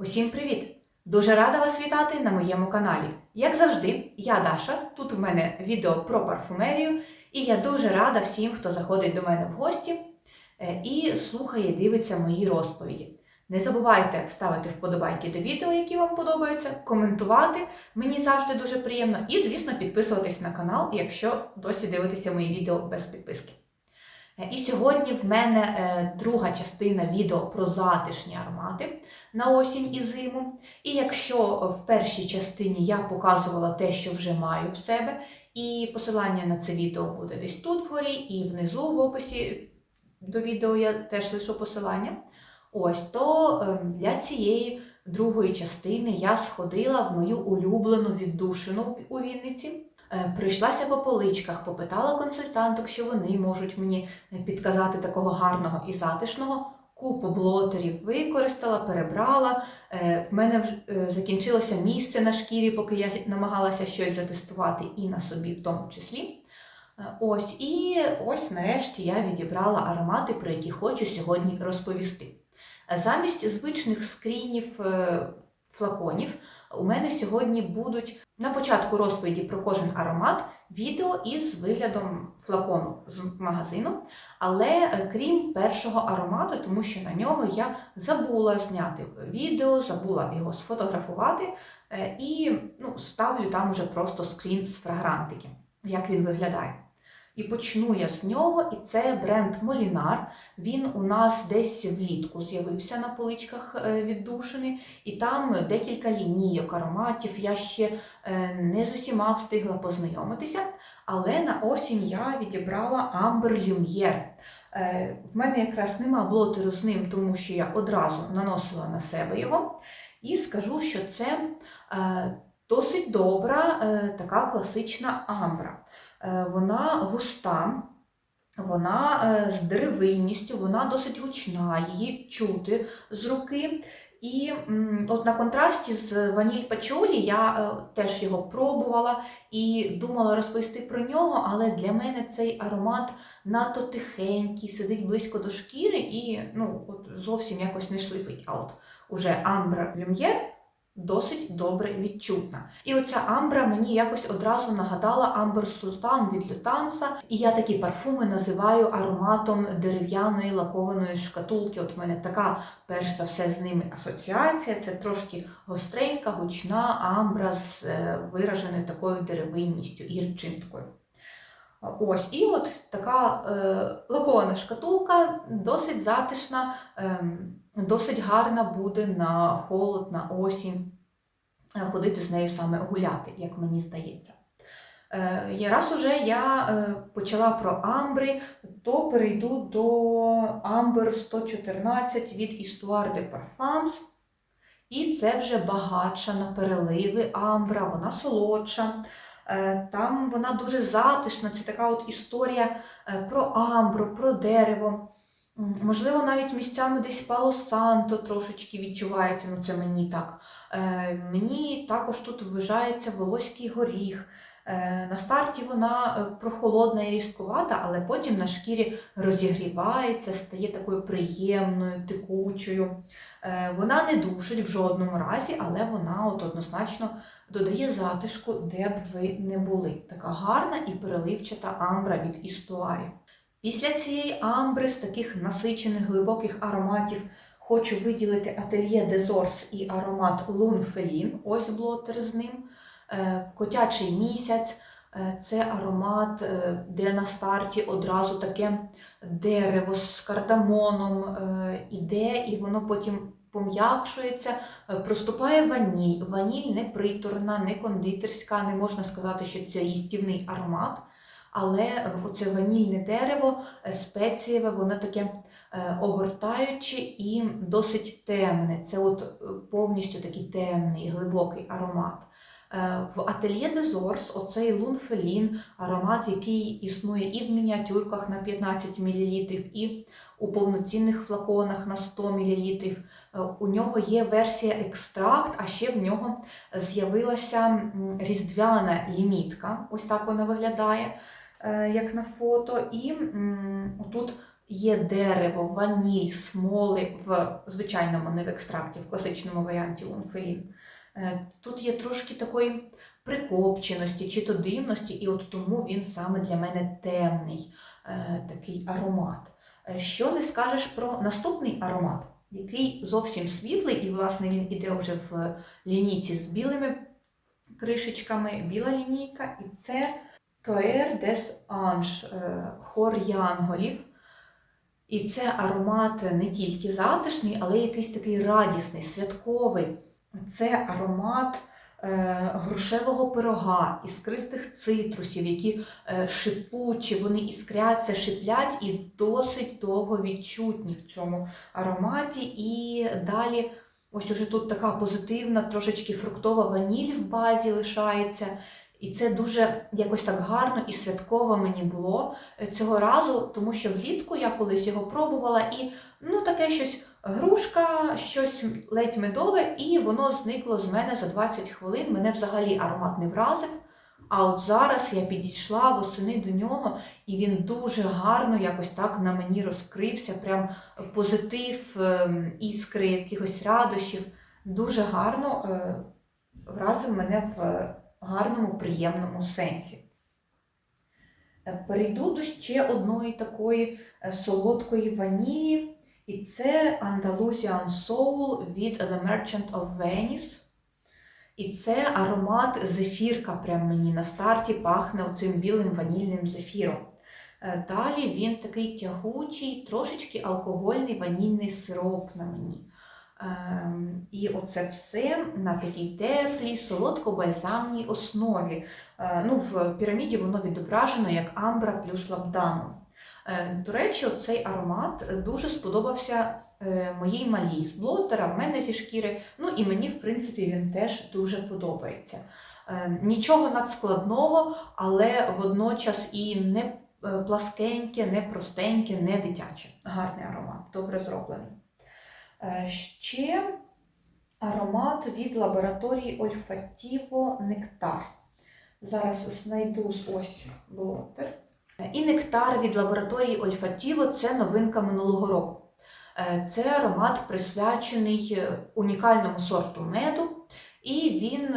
Усім привіт! Дуже рада вас вітати на моєму каналі. Як завжди, я Даша, тут в мене відео про парфумерію, і я дуже рада всім, хто заходить до мене в гості е, і слухає, дивиться мої розповіді. Не забувайте ставити вподобайки до відео, які вам подобаються, коментувати, мені завжди дуже приємно, і, звісно, підписуватись на канал, якщо досі дивитеся мої відео без підписки. І сьогодні в мене е, друга частина відео про затишні аромати на осінь і зиму. І якщо в першій частині я показувала те, що вже маю в себе, і посилання на це відео буде десь тут вгорі, і внизу в описі до відео я теж лишу посилання. Ось то е, для цієї другої частини я сходила в мою улюблену віддушину у Вінниці. Е, Прийшлася по поличках, попитала консультанток, що вони можуть мені підказати такого гарного і затишного. Купу блотерів використала, перебрала. Е, В мене е, закінчилося місце на шкірі, поки я намагалася щось затестувати і на собі в тому числі. Е, Ось, і ось нарешті я відібрала аромати, про які хочу сьогодні розповісти. Е, Замість звичних скрінів е, флаконів у мене сьогодні будуть на початку розповіді про кожен аромат відео із виглядом флакону з магазину. Але е, крім першого аромату, тому що на нього я забула зняти відео, забула його сфотографувати е, і ну, ставлю там уже просто скрін з фрагрантики, як він виглядає. І почну я з нього, і це бренд Молінар. Він у нас десь влітку з'явився на поличках е, віддушини, і там декілька лінійок ароматів. Я ще е, не з усіма встигла познайомитися. Але на осінь я відібрала Lumiere. Е, В мене якраз нема блотеру з ним, тому що я одразу наносила на себе його. І скажу, що це е, досить добра, така класична амбра. Е, Вона густа, вона е, з деревинністю, вона досить гучна, її чути з руки. І от на контрасті з ваніль пачолі я е, теж його пробувала і думала розповісти про нього, але для мене цей аромат надто тихенький, сидить близько до шкіри і ну, от зовсім якось не шлифить. А от уже Амбра Люм'єр досить добре відчутна. І оця амбра мені якось одразу нагадала Амбер Султан від Лютанса. І я такі парфуми називаю ароматом дерев'яної лакованої шкатулки. От в мене така, перш за все, з ними асоціація. Це трошки гостренька, гучна амбра з е, вираженою такою деревинністю і речинкою. Ось, і от така е, лакована шкатулка, досить затишна, ем, досить гарна буде на холод, на осінь. е, Ходити з нею саме гуляти, як мені здається. Е, раз уже я е, почала про амбри, то перейду до Амбер 114 від Histoire de Parfums. І це вже багатша на переливи амбра, вона солодша. Там вона дуже затишна, це така от історія про амбру, про дерево. Можливо, навіть місцями десь Пало Санто трошечки відчувається, ну це мені так. Е, Мені також тут вважається волоський горіх. Е, На старті вона е, прохолодна і різкувата, але потім на шкірі розігрівається, стає такою приємною, текучою. Е, Вона не душить в жодному разі, але вона от однозначно додає затишку, де б ви не були. Така гарна і переливчата амбра від істуарів. Після цієї амбри з таких насичених глибоких ароматів хочу виділити ательє Дезорс і аромат Лунфелін. Ось блотер з ним. Е, Котячий місяць. Е, Це аромат, е, де на старті одразу таке дерево з кардамоном іде, і воно потім пом'якшується. Проступає ваніль. Ваніль не приторна, не кондитерська, не можна сказати, що це їстівний аромат. Але оце ванільне дерево, е, спецієве, воно таке е, огортаюче і досить темне. Це от е, повністю такий темний, глибокий аромат. В Ательє де Зорс оцей лунфелін, аромат, який існує і в мініатюрках на 15 мл, і у повноцінних флаконах на 100 мл. У нього є версія екстракт, а ще в нього з'явилася різдвяна лімітка. Ось так вона виглядає, як на фото. І тут є дерево, ваніль, смоли в звичайному, не в екстракті, в класичному варіанті унфеїн. Е, Тут є трошки такої прикопченості чи то димності, і от тому він саме для мене темний е, такий аромат. Е, Що не скажеш про наступний аромат, який зовсім світлий, і, власне, він іде вже в лінійці з білими кришечками, біла лінійка, і це Coeur des Anges, е, хор янголів. І це аромат не тільки затишний, але якийсь такий радісний, святковий. Це аромат е, грушевого пирога, іскристих цитрусів, які е, шипучі, вони іскряться, шиплять і досить довго відчутні в цьому ароматі. І далі, ось уже тут така позитивна, трошечки фруктова ваніль в базі лишається. І це дуже якось так гарно і святково мені було е, цього разу, тому що влітку я колись його пробувала, і ну таке щось грушка, щось ледь медове, і воно зникло з мене за 20 хвилин. Мене взагалі аромат не вразив. А от зараз я підійшла восени до нього, і він дуже гарно якось так на мені розкрився. Прям позитив, ем, іскри, якихось радощів. Дуже гарно е, вразив мене в гарному, приємному сенсі. Е, Перейду до ще одної такої е, солодкої ванілі, і це Andalusian Soul від The Merchant of Venice. І це аромат зефірка, прям мені на старті пахне оцим білим ванільним зефіром. Е, Далі він такий тягучий, трошечки алкогольний ванільний сироп на мені. Ем, І оце все на такій теплій, солодко-бальзамній основі. Е, Ну, в піраміді воно відображено як амбра плюс лабдану. Е, До речі, цей аромат дуже сподобався е, моїй малій з блотера, в мене зі шкіри. Ну і мені, в принципі, він теж дуже подобається. Нічого надскладного, але водночас і не пласкеньке, не простеньке, не дитяче. Гарний аромат, добре зроблений. Е, Ще аромат від лабораторії Olfativo Нектар. Зараз знайду ось блотер. І нектар від лабораторії Olfativo – це новинка минулого року. Е, Це аромат присвячений е, унікальному сорту меду, і він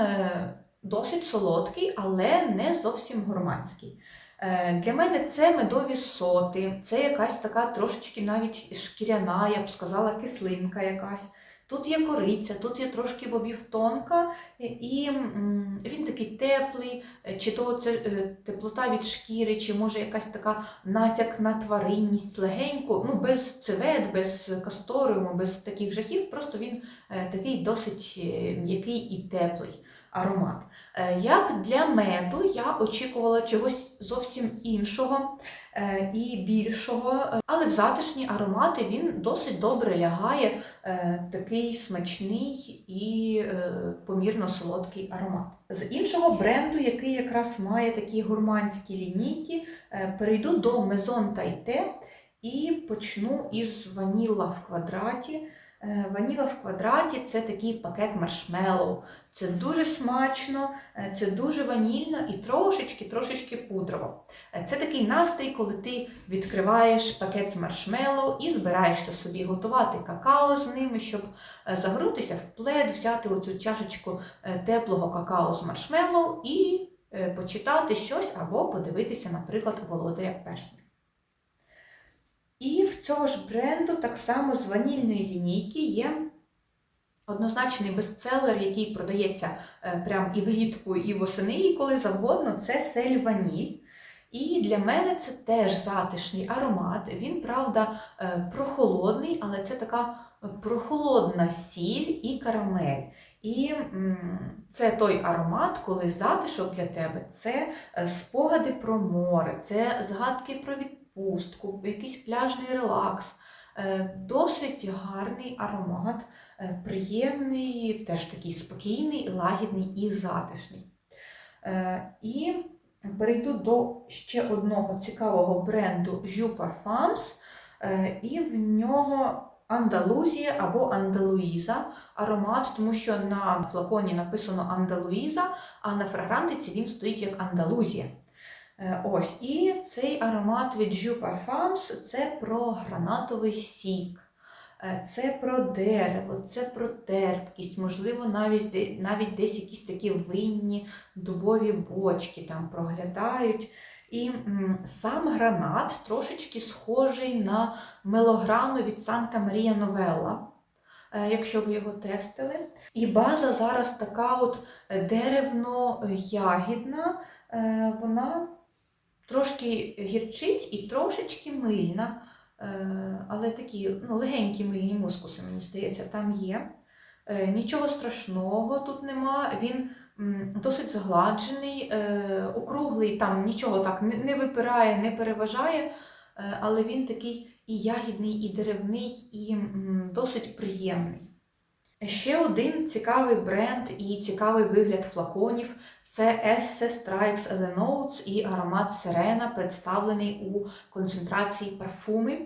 досить солодкий, але не зовсім гурманський. Е, Для мене це медові соти, це якась така трошечки навіть шкіряна, я б сказала, кислинка якась. Тут є кориця, тут є трошки бобів тонка, і він такий теплий, е, чи то це е, теплота від шкіри, чи може якась така натяк на тваринність легеньку, ну без цивет, без касториуму, без таких жахів, просто він такий досить м'який і теплий аромат. Е, Як для меду я очікувала чогось зовсім іншого е, і більшого, е, але в затишні аромати він досить добре лягає, такий смачний і помірно солодкий аромат. З іншого бренду, який якраз має такі гурманські лінійки, перейду до Maison Taité і почну із ваніла в квадраті. Е, Ваніла в квадраті це такий пакет маршмеллоу. Це дуже смачно, е, це дуже ванільно і трошечки, трошечки пудрово. Е, Це такий настрій, коли ти відкриваєш пакет з маршмеллоу і збираєшся собі готувати какао з ними, щоб загорнутися в плед, взяти оцю чашечку теплого какао з маршмеллоу і почитати щось або подивитися, наприклад, володаря перснів. І в цього ж бренду так само з ванільної лінійки є однозначний бестселер, який продається е, прям і влітку, і восени, і коли завгодно, це сель ваніль. І для мене це теж затишний аромат. Він, правда, е, прохолодний, але це така прохолодна сіль і карамель. І це той аромат, коли затишок для тебе це е, спогади про море, це згадки про відпустку, якийсь пляжний релакс. Е, Досить гарний аромат, е, приємний, теж такий спокійний, лагідний і затишний. Е, І перейду до ще одного цікавого бренду Jus Parfums, і в нього Андалузія або Андалуїза аромат, тому що на флаконі написано Андалуїза, а на фрагрантиці він стоїть як Андалузія. Е, Ось, і цей аромат від Jus Parfums – це про гранатовий сік, е, це про дерево, це про терпкість, можливо, навіть, навіть десь якісь такі винні дубові бочки там проглядають. І сам гранат трошечки схожий на мелограну від Санта Марія Новелла, е, якщо ви його тестили. І база зараз така от деревно-ягідна, вона трошки гірчить і трошечки мильна, е, але такі ну, легенькі мильні мускуси, мені здається, там є. Е, Нічого страшного тут нема. Він досить згладжений, е, округлий, там нічого так не, випирає, не переважає, але він такий і ягідний, і деревний, і досить приємний. Ще один цікавий бренд і цікавий вигляд флаконів це Esse Strikes the Notes і аромат Сирена, представлений у концентрації парфуми.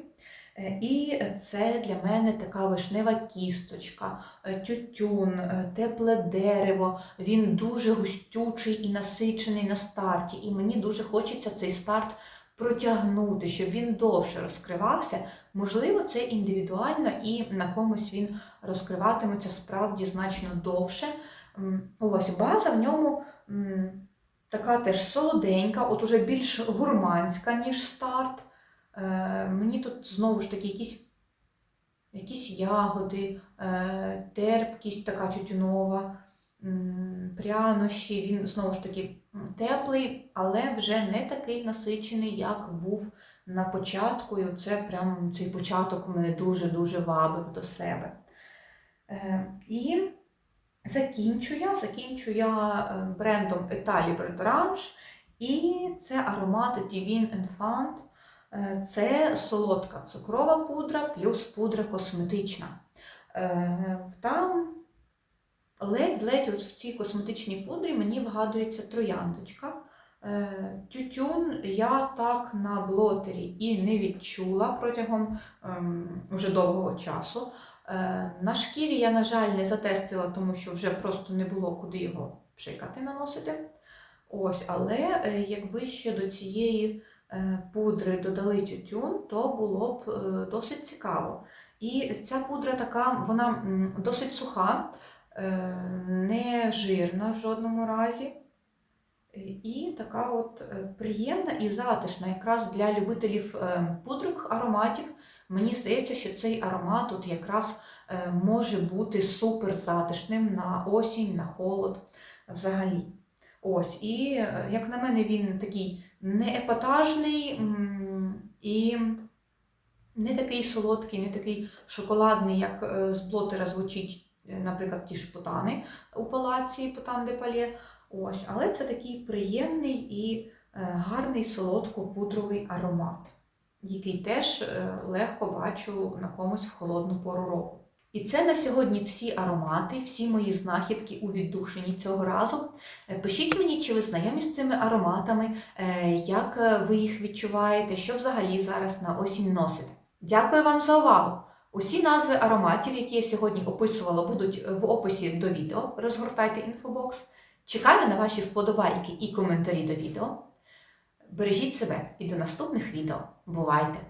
Е, І це для мене така вишнева кісточка, е, тютюн, е, тепле дерево. Він дуже густючий і насичений на старті. І мені дуже хочеться цей старт протягнути, щоб він довше розкривався. Можливо, це індивідуально і на комусь він розкриватиметься справді значно довше. М, Ось база в ньому така теж солоденька, от уже більш гурманська, ніж старт. Е, мені тут знову ж таки якісь, якісь ягоди, е, терпкість така тютюнова, прянощі. Він знову ж таки теплий, але вже не такий насичений, як був на початку. І це прям цей початок мене дуже-дуже вабив до себе. Е, і закінчу я, закінчу я е, брендом Etal Libre d'Orange. І це аромат Divine Enfant. Е, Це солодка цукрова пудра плюс пудра косметична. Е, Там ледь-ледь в цій косметичній пудрі мені вгадується трояндочка. Тютюн я так на блотері і не відчула протягом ем, вже довгого часу. Е, На шкірі я, на жаль, не затестила, тому що вже просто не було куди його пшикати, наносити. Ось, але е, якби ще до цієї е, пудри додали тютюн, то було б досить цікаво. І ця пудра така, вона досить суха, не жирна в жодному разі. І така от приємна і затишна, якраз для любителів пудрових ароматів. Мені здається, що цей аромат тут якраз е, може бути супер затишним на осінь, на холод взагалі. Ось, і е, як на мене, він такий не епатажний і не такий солодкий, не такий шоколадний, як е, з блотера звучить, наприклад, ті ж потани у палаці, потан де палє. Ось, але це такий приємний і гарний солодко-пудровий аромат, який теж е, легко бачу на комусь в холодну пору року. І це на сьогодні всі аромати, всі мої знахідки у віддушині цього разу. Е, Пишіть мені, чи ви знайомі з цими ароматами, е, як ви їх відчуваєте, що взагалі зараз на осінь носите. Дякую вам за увагу! Усі назви ароматів, які я сьогодні описувала, будуть в описі до відео. Розгортайте інфобокс. Чекаю на ваші вподобайки і коментарі до відео. Бережіть себе і до наступних відео. Бувайте!